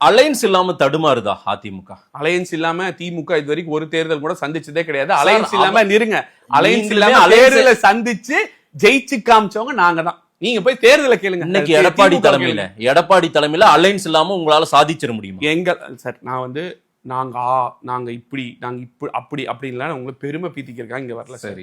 Alliance இல்லாம தடுமாறுதா AIADMK? Alliance இல்லாம திமுக இது வரைக்கும் ஒரு தேர்தல் கூட சந்திச்சதே கிடையாது. அலையன்ஸ் இல்லாம நிருங்க. அலையன்ஸ் இல்லாம தேர்தலை சந்திச்சு ஜெயிச்சு காமிச்சவங்க நாங்க தான். நீங்க போய் தேர்தலை கேளுங்க. இன்னைக்கு எடப்பாடி தலைமையில. எடப்பாடி தலைமையில அலைன்ஸ் இல்லாம உங்களால சாதிச்சிட முடியுமா? எங்க சார் நான் வந்து நாங்க ஆ நாங்க இப்படி நாங்க இப்படி அப்படி அப்படின்லாம் உங்களுக்கு பெருமை பீத்திக்கிறதுக்காக இங்க வரல சார்.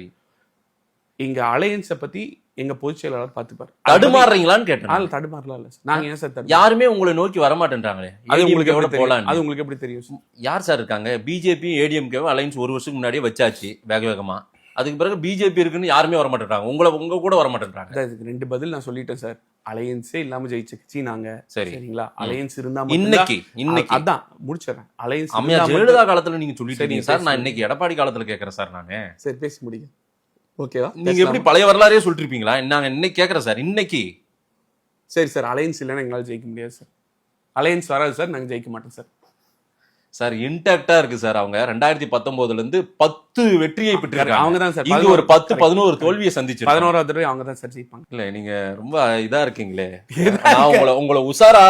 இங்க அலையன்ஸை பத்தி எங்க பொதுச் செயலாளர் பாத்துப்பாரு தடுமாறுறீங்களான்னு கேட்டேன் தடுமாறலாம் இல்ல சார். நாங்க ஏன் சார்? யாருமே உங்களை நோக்கி வரமாட்டேன்றாங்களே. அது உங்களுக்கு தெரியும்? போலான்னு. அது உங்களுக்கு எப்படி தெரியும்? யார் சார் இருக்காங்க? பிஜேபி ஏடிஎம்கேவும் அலைன்ஸ் ஒரு வருஷத்துக்கு முன்னாடியே வச்சாச்சு வேக வேகமா. அதுக்கு பிறகு பிஜேபி இருக்குன்னு யாருமே வர மாட்டேன்றாங்க உங்களை உங்க கூட வர மாட்டேன்றாங்க இதுக்கு ரெண்டு பதில் நான் சொல்லிட்டேன் சார். அலையன்ஸே இல்லாம ஜெயிச்ச. நாங்க சரி. சரிங்களா? அலையன்ஸ் இருந்தா இன்னைக்கு இன்னைக்கு. அதான் முடிச்சிடறேன். அலையன்ஸ் ஜெயலலிதா காலத்துல நீங்க சொல்லிட்டு சரி, நான். இன்னைக்கு எடப்பாடி காலத்துல கேக்குறேன் சார் நானு. சரி பேசி முடிங்க. ஓகேவா? நீங்க எப்படி பழைய வரலாறே சொல்லிட்டு இருப்பீங்களா நாங்க இன்னைக்கு கேக்குறேன் சார் இன்னைக்கு. சரி சார் அலையன்ஸ் இல்லைன்னா எங்களால ஜெயிக்க முடியாது சார். அலையன்ஸ் வராது சார் நாங்க ஜெயிக்க மாட்டோம் சார். சார் இன்டாக்டா இருக்கு சார் அவங்க. ரெண்டாயிரத்தி பத்தொன்பதுல இருந்து பத்து வெற்றியை பெற்றிருக்காங்க. அவங்க தான் சார். இங்க ஒரு பத்து பதினோரு தோல்வியை சந்திச்சு பதினோராவது தடவை அவங்க தான் சார் ஜெயிப்பாங்க. இல்ல நீங்க ரொம்ப இதா இருக்கீங்களே. நான் உங்களை உங்களை உஷாரா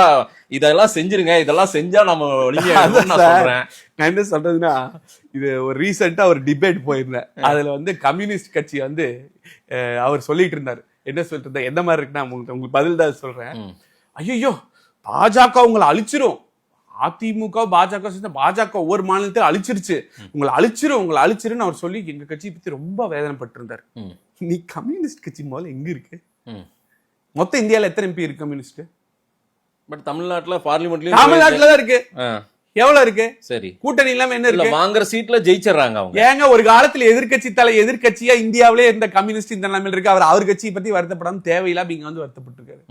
இதெல்லாம் செஞ்சிருங்க. இதெல்லாம் செஞ்சா நம்ம நான். சொல்றேன். நான் என்ன சொல்றதுன்னா இது ஒரு ரீசெண்டா ஒரு டிபேட் போயிருந்தேன். அதுல வந்து கம்யூனிஸ்ட் கட்சி வந்து அவர் சொல்லிட்டு இருந்தாரு. என்ன சொல்லிட்டு இருந்தா எந்த மாதிரி இருக்குன்னா உங்களுக்கு உங்களுக்கு பதில் தான் சொல்றேன். ஐயோ பாஜக உங்களை அழிச்சிரும். அதிமுக பாஜக பாஜக ஒவ்வொரு மாநிலத்தையும் அழிச்சிருச்சு. உங்களை அழிச்சிரும் உங்களை அழிச்சிருன்னு அவர் சொல்லி எங்க கட்சியை பத்தி ரொம்ப வேதனைப்பட்டு இருந்தார் ம். நீ கம்யூனிஸ்ட் கட்சி முதல்ல எங்க இருக்கு? ம். மொத்தம் இந்தியால எத்தனை எம்பி இருக்கு கம்யூனிஸ்ட்? பட் தமிழ்நாட்டுல பார்லிமெண்ட்லயும் தமிழ்நாட்டுல தான் இருக்கு. எவ்வளவு இருக்கு? சரி. கூட்டணி இல்லாம என்ன இருக்கு? வாங்குற சீட்ல ஜெயிச்சிடுறாங்க அவங்க. ஏங்க ஒரு காலத்துல எதிர்க்கட்சி தலை எதிர்க்கட்சியா இந்தியாவிலே இருந்த கம்யூனிஸ்ட் இந்த நிலைமையில இருக்கு. அவர் அவர் கட்சியை பத்தி வருத்தப்படாம தேவையில்லாம இங்க வந்து வருத்தப்பட்டிருக்காரு.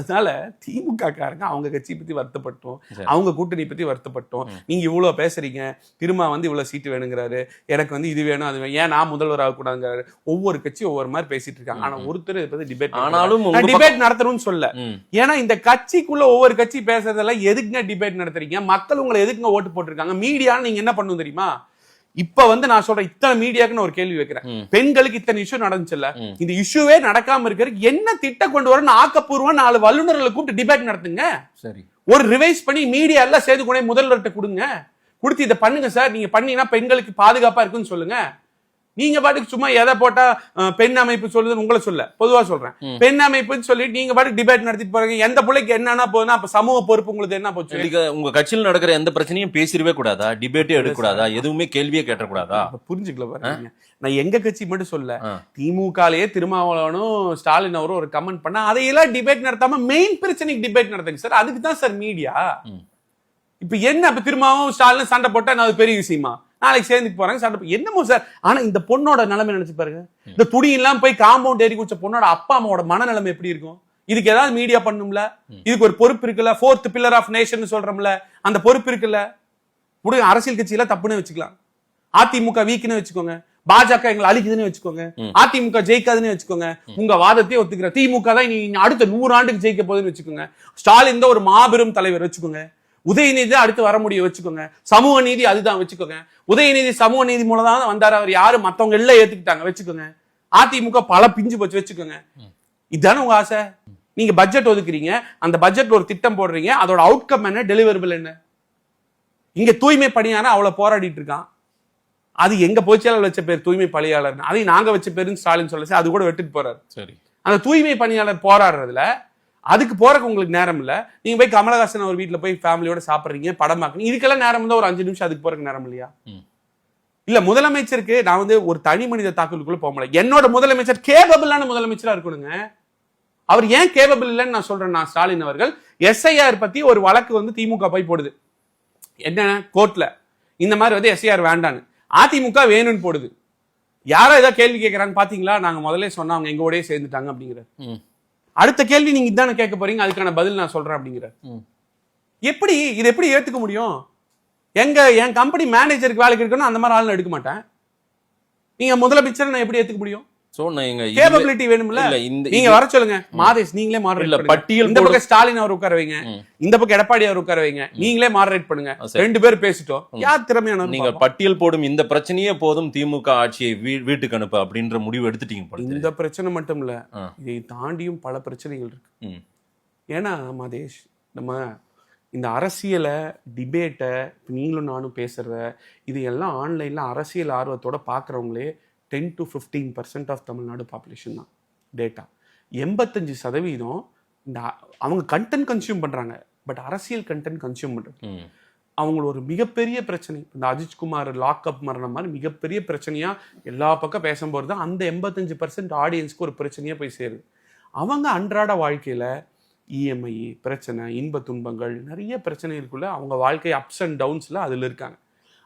அதனால திமுக காரங்க அவங்க கட்சியை பத்தி வருத்தப்பட்டோம். அவங்க கூட்டணி பத்தி வருத்தப்பட்டோம். நீங்க இவ்வளவு பேசுறீங்க. திரும்ப வந்து இவ்வளவு சீட்டு வேணுங்கிறாரு. எனக்கு வந்து இது வேணும் அது வேணும். ஏன் நான் முதல்வர் ஆகக்கூடாதுங்கிறாரு. ஒவ்வொரு கட்சியும் ஒவ்வொரு மாதிரி பேசிட்டு இருக்காங்க. ஆனா ஒருத்தர் இதை பத்தி டிபேட் ஆனாலும் டிபேட் நடத்தணும்னு சொல்ல. ஏன்னா இந்த கட்சிக்குள்ள ஒவ்வொரு கட்சி பேசுறதெல்லாம் எதுக்குங்க டிபேட் நடத்துறீங்க? மக்கள் உங்களை எதுக்குங்க ஓட்டு போட்டிருக்காங்க? மீடியான்னு நீங்க என்ன பண்ணணும் தெரியுமா? இப்ப வந்து நான் சொல்றேன் இத்தனை மீடியாக்கு நான் ஒரு கேள்வி வைக்கிறேன். பெண்களுக்கு இத்தனை இஷ்யூ நடந்துச்சுல்ல. இந்த இஷ்யூவே நடக்காம இருக்கிறதுக்கு என்ன திட்டம் கொண்டு வரணும் ஆக்கப்பூர்வம் நாலு வல்லுநர்களை கூப்பிட்டு டிபேட் நடத்துங்க. சரி. ஒரு ரிவைஸ் பண்ணி மீடியா எல்லாம் சேர்த்து கொண்டு முதல்வர்கிட்ட கொடுங்க. கொடுத்து இதை பண்ணுங்க சார். நீங்க பண்ணீங்கன்னா பெண்களுக்கு பாதுகாப்பா இருக்குன்னு சொல்லுங்க. நீங்க பாட்டுக்கு சும்மா எதை போட்டா பெண் அமைப்பு சொல்லுதுன்னு உங்களை சொல்ல. பொதுவா சொல்றேன். பெண் அமைப்புன்னு சொல்லிட்டு நீங்க பாட்டுக்கு டிபேட் நடத்திட்டு போறீங்க. எந்த பிள்ளைக்கு என்னன்னா போகுதுன்னா அப்ப சமூக பொறுப்பு உங்களுக்கு என்ன போச்சு? உங்க கட்சியில் நடக்கிற எந்த பிரச்சனையும் பேசிடவே கூடாதா? டிபேட்டே எடுக்கக்கூடாதா? எதுவுமே கேள்வியே கேட்டக்கூடாதா? புரிஞ்சுக்கல பாருங்க நான் எங்க கட்சி மட்டும் சொல்ல. திமுகலயே திருமாவளவனும் ஸ்டாலின் அவரும் ஒரு கமெண்ட் பண்ணா அதையெல்லாம் டிபேட் நடத்தாம மெயின் பிரச்சனைக்கு டிபேட் நடத்துங்க சார். அதுக்கு தான் சார் மீடியா. இப்ப என்ன இப்ப திருமாவும் ஸ்டாலின் சண்டை போட்டா நான் அது பெரிய விஷயமா? நாளைக்கு சேர்ந்து போறாங்க சண்டை என்னமோ சார் ஆனா இந்த பொண்ணோட நிலைமை நினைச்சு பாருங்க. இந்த துணி எல்லாம் போய் காம்பவுண்ட் ஏறி குடிச்ச பொண்ணோட அப்பா அம்மாவோட மனநிலைமை எப்படி இருக்கும்? இதுக்கு ஏதாவது மீடியா பண்ணும்ல? இதுக்கு ஒரு பொறுப்பு இருக்குல்ல? ஃபோர்த் பில்லர் ஆஃப் நேஷன் சொல்றோம்ல. அந்த பொறுப்பு இருக்குல்ல? முடியும் அரசியல் கட்சியில தப்புன்னு வச்சுக்கலாம். அதிமுக வீக்குன்னு வச்சுக்கோங்க. பாஜக எங்களை அழிக்குதுன்னு வச்சுக்கோங்க. அதிமுக ஜெயிக்காதுன்னு வச்சுக்கோங்க. உங்க வாதத்தையே ஒத்துக்கிற திமுக தான் இனி அடுத்த நூறு ஆண்டுக்கு ஜெயிக்க போகுதுன்னு வச்சுக்கோங்க. ஸ்டாலின் தான் ஒரு மாபெரும் தலைவர் வச்சுக்கோங்க. உதயநிதி தான் அடுத்து வர முடியும் வச்சுக்கோங்க. சமூக நீதி அதுதான் வச்சுக்கோங்க. உதயநிதி சமூக நீதி மூலம் தான் வந்தாரு. அவர் யாரு? மத்தவங்க எல்லாம் ஏத்துக்கிட்டாங்க வச்சுக்கோங்க. அதிமுக பல பிஞ்சு போச்சு வச்சுக்கோங்க. இதுதானே உங்க ஆசை? நீங்க பட்ஜெட் ஒதுக்குறீங்க. அந்த பட்ஜெட்ல ஒரு திட்டம் போடுறீங்க. அதோட அவுட்கம் என்ன? டெலிவரபிள் என்ன? இங்க தூய்மை பணியாளர் அவ்வளவு போராடிட்டு இருக்கான். அது எங்க பொதுச்செயலாளர் வச்ச பேர் தூய்மை பணியாளர் அதையும் நாங்க வச்ச பேருன்னு ஸ்டாலின் சொல்ல அது கூட வெட்டுட்டு போறாரு. சரி. அந்த தூய்மை பணியாளர் போராடுறதுல அதுக்கு போறதுக்கு உங்களுக்கு நேரம் இல்ல. நீங்க போய் கமலஹாசன் அவர் வீட்ல போய் ஃபேமிலியோட சாப்பிடுறீங்க படம் பார்க்கணும் இதுக்கெல்லாம் நேரம் இருந்தா ஒரு அஞ்சு நிமிஷம் அதுக்கு போறதுக்கு நேரம் இல்லையா. இல்ல முதலமைச்சருக்கு நான் வந்து ஒரு தனி மனித தாக்கலுக்குள்ள போக முடியல. என்னோட முதலமைச்சர் கேபபிளான முதலமைச்சரா இருக்கணுங்க. அவர் ஏன் கேபபிள் இல்லைன்னு நான் சொல்றேன். நான் ஸ்டாலின் அவர்கள் எஸ்ஐஆர் பத்தி ஒரு வழக்கு வந்து திமுக போய் போடுது. என்ன கோர்ட்ல. இந்த மாதிரி வந்து எஸ்ஐஆர் வேண்டான்னு. அதிமுக வேணும்னு போடுது. யாரோ ஏதோ கேள்வி கேட்கறாங்க பாத்தீங்களா? நாங்க முதல்ல சொன்னோம் அவங்க எங்க சேர்ந்துட்டாங்க அப்படிங்கிறார். ம். அடுத்த கேள்வி நீங்க இதானே கேட்க போறீங்க அதுக்கான பதில் நான் சொல்றேன் அப்படிங்கிறார். ம். எப்படி இது எப்படி ஏத்துக்க முடியும்? எங்க என் கம்பெனி மேனேஜருக்கு வேலைக்கு இருக்கணும் அந்த மாதிரி ஆள் எடுக்க மாட்டேன். நீங்க முதலமைச்சர் நான் எப்படி ஏத்துக்க முடியும்? சோ இதுல- கேபபிலிட்டி வேணும்ல இந்த நீங்க வர சொல்லுங்க மாதேஷ் நீங்களே இல்ல மாடரேட் பட்டியல் இந்த பக்கம் ஸ்டாலின் அவர் உட்கார வைங்க. இந்த பக்கம் எடப்பாடி அவர் உட்கார வைங்க நீங்களே மாடரேட் பண்ணுங்க. ரெண்டு பேரும் பேசிட்டோம் யார் திறமையானவர் நீங்க. பட்டியல் போடும் இந்த பிரச்சனையே போதும் திமுக ஆட்சியை வீட்டுக்கு அனுப்ப அப்படின்ற முடிவு எடுத்துட்டீங்க. இந்த பிரச்சனை மட்டும் இல்ல. இதை தாண்டியும் பல பிரச்சனைகள் இருக்கு. ஏன்னா மாதேஷ் நம்ம இந்த அரசியலை டிபேட்டை நீங்களும் நானும் பேசுறத இது எல்லாம் ஆன்லைனில் அரசியல் ஆர்வத்தோட பார்க்குறவங்களே ten to fifteen percent of Tamil Nadu population தான் டேட்டா எண்பத்தஞ்சு சதவீதம் இந்த அவங்க கண்டென்ட் கன்சியூம் பண்ணுறாங்க பட் அரசியல் கண்டென்ட் கன்சியூம் பண்ணுறது ம். அவங்கள ஒரு மிகப்பெரிய பிரச்சனை. இந்த அஜித்குமார் லாக்அப் மரணம் மாதிரி மிகப்பெரிய பிரச்சனையா எல்லா பக்கம் பேசும்போது தான் அந்த எண்பத்தஞ்சு பர்சன்ட் ஆடியன்ஸ்க்கு ஒரு பிரச்சனையா போய் சேருது. அவங்க அன்றாட வாழ்க்கையில இஎம்ஐ பிரச்சனை இன்ப துன்பங்கள் நிறைய பிரச்சனைகளுக்குள்ள அவங்க வாழ்க்கை அப்ஸ் அண்ட் டவுன்ஸ்ல அதுல இருக்காங்க.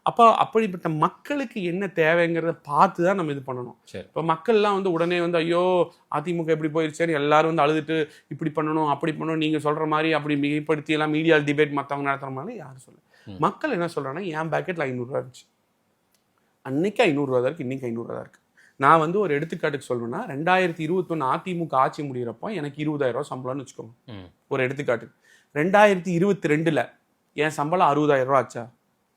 அப்போ அப்படிப்பட்ட மக்களுக்கு என்ன தேவைங்கிறத பார்த்து தான் நம்ம இது பண்ணணும். இப்போ மக்கள்லாம் வந்து உடனே வந்து ஐயோ அதிமுக எப்படி போயிருச்சேன்னு எல்லாரும் வந்து அழுதுட்டு இப்படி பண்ணணும் அப்படி பண்ணணும் நீங்க சொல்ற மாதிரி அப்படி மிகைப்படுத்தி எல்லாம் மீடியா டிபேட் மற்றவங்க நடத்துற மாதிரி யாரும் சொல்ல. மக்கள் என்ன சொல்றாங்கன்னா என் பேக்கெட்ல ஐநூறுரூவா இருந்துச்சு. அன்னைக்கு ஐநூறுரூவா தான் இருக்கு இன்னைக்கு ஐநூறுரூவா தான் இருக்கு. நான் வந்து ஒரு எடுத்துக்காட்டுக்கு சொல்லணும்னா ரெண்டாயிரத்தி இருபத்தொன்னு அதிமுக ஆட்சி முடிகிறப்போ எனக்கு இருபதாயிரம் ரூபாய் சம்பளம்னு வச்சுக்கோங்க. ஒரு எடுத்துக்காட்டு ரெண்டாயிரத்தி இருபத்தி ரெண்டுல என் சம்பளம் அறுபதாயிரம் ரூபா ஆச்சா?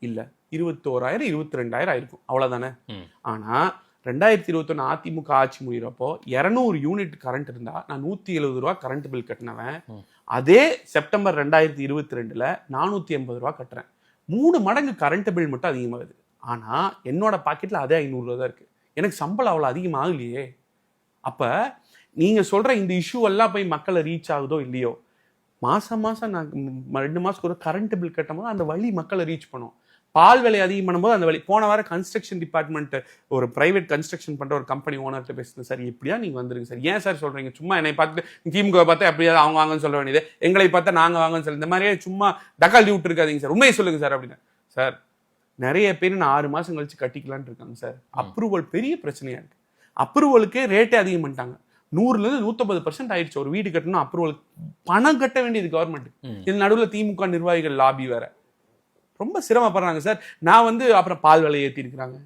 இல்ல. இருபத்தோராயிரம் இருபத்தி ரெண்டாயிரம் ஆயிருக்கும். அவ்வளவுதானே? ம். ஆனா ரெண்டாயிரத்தி இருபத்தொன்னு அதிமுக ஆட்சி முடிகிறப்போ இரநூறு யூனிட் கரண்ட் இருந்தா நான் நூத்தி எழுபது ரூபா கரண்ட் பில் கட்டினவன். அதே செப்டம்பர் ரெண்டாயிரத்தி இருபத்தி ரெண்டுல நானூத்தி எண்பது ரூபா கட்டுறேன். மூணு மடங்கு கரண்ட் பில் மட்டும் அதிகமாகுது ஆனா என்னோட பாக்கெட்ல அதே ஐநூறு ரூபா தான் இருக்கு. எனக்கு சம்பளம் அவ்வளவு அதிகமாகலையே. அப்ப நீங்க சொல்ற இந்த இஷ்யூ எல்லாம் போய் மக்களை ரீச் ஆகுதோ இல்லையோ? மாசம் மாசம் நான் ரெண்டு மாசத்துக்கு ஒரு கரண்ட் பில் கட்டும்போது அந்த வழி மக்களை ரீச் பண்ணும். பால் விலை அதிகம் பண்ணும்போது அந்த வழி. போன வாரம் கன்ஸ்ட்ரக்ஷன் டிபார்ட்மெண்ட் ஒரு பிரைவேட் கன்ஸ்ட்ரக்ஷன் பண்ற ஒரு கம்பெனி ஓனர்கிட்ட பேசுனேன். சார் எப்படியா நீங்க வந்துருங்க சார் ஏன் சார் சொல்றீங்க? சும்மா என்னை பார்த்துட்டு திமுக பார்த்தா எப்படியா அவங்க வாங்கன்னு சொல்ல வேண்டியது. எங்களை பார்த்தா நாங்க வாங்கன்னு சொல்ல இந்த மாதிரியே சும்மா டக்கால் விட்டு இருக்காதீங்க சார். உண்மையை சொல்லுங்க சார் அப்படின்னு. சார் நிறைய பேர் நான் ஆறு மாசம் கழிச்சு கட்டிக்கலாம்னு இருக்காங்க சார். அப்ரூவல் பெரிய பிரச்சனையா இருக்கு. அப்ரூவலுக்கே ரேட்டே அதிகம் பண்ணிட்டாங்க. நூறுல இருந்து நூத்தம்பது பர்சன்ட் ஆயிடுச்சு. ஒரு வீடு கட்டணும் அப்ரூவல் பணம் கட்ட வேண்டியது கவர்மெண்ட். இது நடுவுல திமுக நிர்வாகிகள் லாபி வேற. ரொம்ப சிரமப்படுறாங்க சார். நான் வந்து அப்புறம் பால் விலை ஏத்தி இருக்கிறாங்க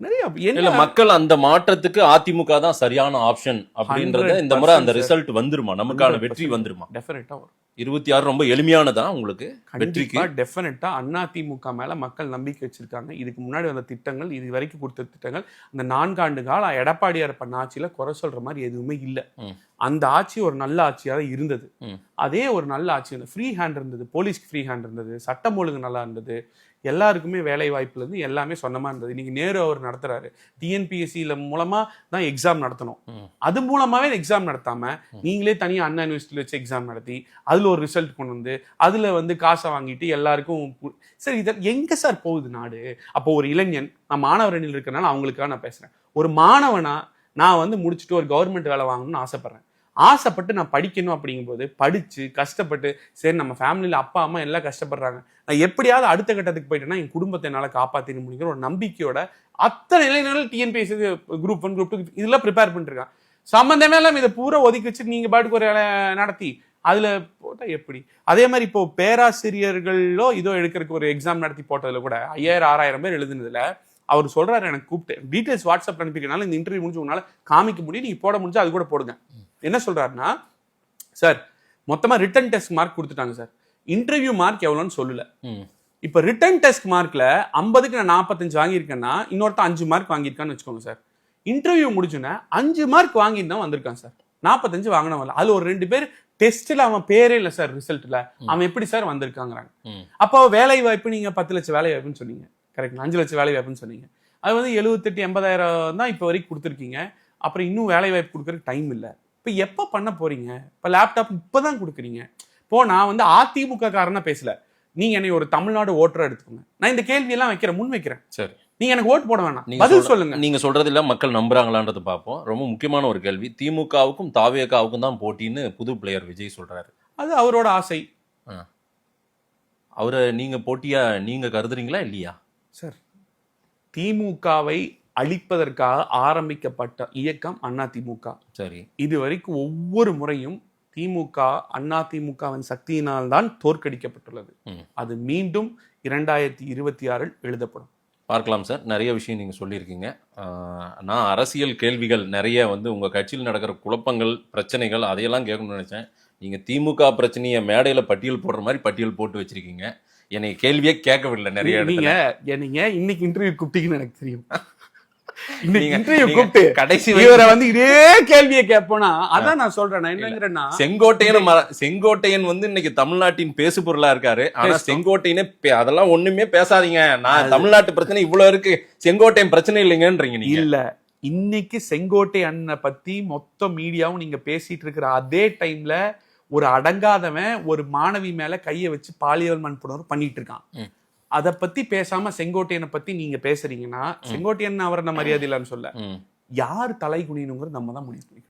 நிறைய இல்ல என்ன மக்கள் அந்த மாற்றத்துக்கு அதிமுக தான் சரியான ஆப்ஷன் அப்படின்றத இந்த முறை அந்த 100% ரிசல்ட் வந்துருமா? நமக்கான 100% வெற்றி வந்துருமா? டெஃபினட்டா வரும். இருபத்தி ஆறு ரொம்ப எளிமையானதா உங்களுக்கு? வெற்றிக்கு? டெஃபினட்டா அண்ணா திமுக மேல மக்கள் நம்பிக்கை வச்சிருக்காங்க. இதுக்கு முன்னாடி வந்த திட்டங்கள் இது வரைக்கும் கொடுத்த திட்டங்கள் அந்த நான்காண்டு கால எடப்பாடியார் பண்ண ஆட்சியில குறை சொல்ற மாதிரி எதுவுமே இல்ல. அந்த ஆட்சி ஒரு நல்ல ஆட்சியா தான் இருந்தது. அதே ஒரு நல்ல ஆட்சி இருந்தது ஃப்ரீ ஹேண்ட் இருந்தது போலீஸ்க்கு ஃப்ரீ ஹேண்ட் இருந்தது சட்டம் ஒழுங்கு நல்லா இருந்தது. எல்லாருக்குமே வேலை வாய்ப்புல இருந்து எல்லாமே சொன்னமா இருந்தது. இன்னைக்கு நேரு அவர் நடத்துறாரு. டிஎன்பிஎஸ்சியில மூலமா தான் எக்ஸாம் நடத்தணும். அது மூலமாவே எக்ஸாம் நடத்தாம நீங்களே தனியா அண்ணா யூனிவர்சிட்டியில் வச்சு எக்ஸாம் நடத்தி அதுல ஒரு ரிசல்ட் கொண்டு வந்து அதுல வந்து காசை வாங்கிட்டு எல்லாருக்கும் சார் இத எங்க சார் போகுது நாடு? அப்போ ஒரு இளைஞன் நான் மாணவர் அணியில் இருக்கறனால அவங்களுக்காக நான் பேசுறேன். ஒரு மாணவனா நான் வந்து முடிச்சுட்டு ஒரு கவர்மெண்ட் வேலை வாங்கணும்னு ஆசைப்படுறேன். ஆசைப்பட்டு நான் படிக்கணும் அப்படிங்கும்போது படித்து கஷ்டப்பட்டு சரி நம்ம ஃபேமிலியில் அப்பா அம்மா எல்லாம் கஷ்டப்படுறாங்க. நான் எப்படியாவது அடுத்த கட்டத்துக்கு போயிட்டேன்னா என் குடும்பத்தை என்னால் காப்பாத்தின முடியுங்கிற ஒரு நம்பிக்கையோட அத்தனை இளைஞர்கள் TNPSC group one group two இதெல்லாம் ப்ரிப்பேர் பண்ணிருக்கான் சம்மந்தமே இல்லாமல் இதை பூரா ஒதுக்கி வச்சு நீங்கள் பாட்டுக்கு ஒரு வேலை நடத்தி அதில் போட்டால் எப்படி? அதே மாதிரி இப்போ பேராசிரியர்களோ இதோ எடுக்கிறதுக்கு ஒரு எக்ஸாம் நடத்தி போட்டதில் கூட ஐயாயிரம் ஆறாயிரம் பேர் எழுதுனதில் அவர் சொல்கிறாரு எனக்கு கூப்பிட்டு டீட்டெயில்ஸ் வாட்ஸ்அப் அனுப்பிக்கிறனால இந்த இன்டர்வியூ முடிஞ்சு உங்களால் காமிக்க முடியும். நீங்கள் போட முடிஞ்சு அது கூட போடுங்க. என்ன சொல்றாருன்னா சார் மொத்தமா ரிட்டன் டெஸ்ட் மார்க் கொடுத்துட்டாங்க சார். இன்டர்வியூ மார்க் எவ்வளோன்னு சொல்லல. இப்போ ரிட்டன் டெஸ்ட் மார்க்ல ஐம்பதுக்கு நான் நாற்பத்தஞ்சு வாங்கியிருக்கேன்னா இன்னொருத்தன் அஞ்சு மார்க் வாங்கியிருக்கான்னு வச்சுக்கோங்க சார். இன்டர்வியூ முடிஞ்சுன்னா அஞ்சு மார்க் வாங்கிட்டு தான் வந்திருக்கான் சார். நாற்பத்தஞ்சு வாங்கினவன் அதுல ஒரு ரெண்டு பேர் டெஸ்ட்ல அவன் பேரே இல்லை சார் ரிசல்ட்ல அவன் எப்படி சார் வந்திருக்காங்கிறாங்க. அப்போ வேலை வாய்ப்பு நீங்க பத்து லட்சம் வேலை வாய்ப்புன்னு சொன்னீங்க. கரெக்ட் அஞ்சு லட்சம் வேலை வாய்ப்புன்னு சொன்னீங்க. அது வந்து எழுபத்தெட்டு எண்பதாயிரம் தான் இப்போ வரைக்கும் கொடுத்துருக்கீங்க. அப்புறம் இன்னும் வேலை வாய்ப்பு கொடுக்கறதுக்கு டைம் இல்லை. இப்போ எப்போ பண்ண போறீங்க? இப்போ லேப்டாப் இப்போதான் கொடுக்குறீங்க. இப்போ நான் வந்து அதிமுக காரனா பேசல. நீங்க என்னை ஒரு தமிழ்நாடு ஓட்டரா எடுத்துக்கோங்க. நான் இந்த கேள்வி எல்லாம் வைக்கிறேன் முன் வைக்கிறேன். சரி. நீங்க எனக்கு ஓட்டு போட வேணாம். நீங்க பதில் சொல்லுங்க. நீங்க சொல்றதுல மக்கள் நம்புறாங்களான்றது பார்ப்போம். ரொம்ப முக்கியமான ஒரு கேள்வி. திமுகவுக்கும் தாவேகாவுக்கும் தான் போட்டின்னு புது பிளேயர் விஜய் சொல்றாரு. அது அவரோட ஆசை. அவரை நீங்க போட்டியா நீங்க கருதுறீங்களா இல்லையா? சார் திமுகவை அழிப்பதற்காக ஆரம்பிக்கப்பட்ட இயக்கம் அண்ணா திமுக சரி. இது வரைக்கும் ஒவ்வொரு முறையும் திமுக அண்ணா திமுகவின் சக்தியினால் தான் தோற்கடிக்கப்பட்டுள்ளது. அது மீண்டும் இரண்டாயிரத்தி இருபத்தி ஆறில் எழுதப்படும். பார்க்கலாம் சார். நிறைய விஷயம் நீங்க சொல்லியிருக்கீங்க. நான் அரசியல் கேள்விகள் நிறைய வந்து உங்க கட்சியில் நடக்கிற குழப்பங்கள் பிரச்சனைகள் அதையெல்லாம் கேட்கணும்னு நினைச்சேன். நீங்க திமுக பிரச்சனையை மேடையில பட்டியல் போடுற மாதிரி பட்டியல் போட்டு வச்சிருக்கீங்க. என்னை கேள்வியே கேட்கவில்லை நிறைய நீங்க இடத்துல. நீங்க இன்னைக்கு இன்டர்வியூ கூப்பிட்டீங்கன்னு எனக்கு தெரியும் இன்னைக்கு நீங்க- interview நீங்க கூப்பிட்டு கடைசி இவரை வரைக்கும் வந்து இதே கேள்வியை கேட்போனா அதான் நான் சொல்றேன் என்னங்கிறேன்னா செங்கோட்டையன் செங்கோட்டையன் வந்து இன்னைக்கு தமிழ்நாட்டின் பேசு பொருளா இருக்காரு. ஆனா. செங்கோட்டையனே அதெல்லாம் ஒண்ணுமே பேசாதீங்க. நான் தமிழ்நாட்டு பிரச்சனை இவ்வளவு இருக்கு. செங்கோட்டையன் பிரச்சனை இல்லைங்கன்றீங்க நீங்க. இல்ல. இன்னைக்கு செங்கோட்டை அண்ணனை பத்தி மொத்த மீடியாவும் நீங்க பேசிட்டு இருக்கிற அதே டைம்ல ஒரு அடங்காதவன் ஒரு மாணவி மேல கைய வச்சு பாலியல் வன்புணர்வு பண்ணிட்டு இருக்கான். அத பத்தி பேசாம செங்கோட்டையனை பத்தி நீங்க பேசுறீங்கன்னா செங்கோட்டையன் அவரை மரியாதை இல்லைன்னு சொல்ல. யார் தலை குனியணுங்கிறது நம்ம தான் முடிவு பண்ணிக்கணும்.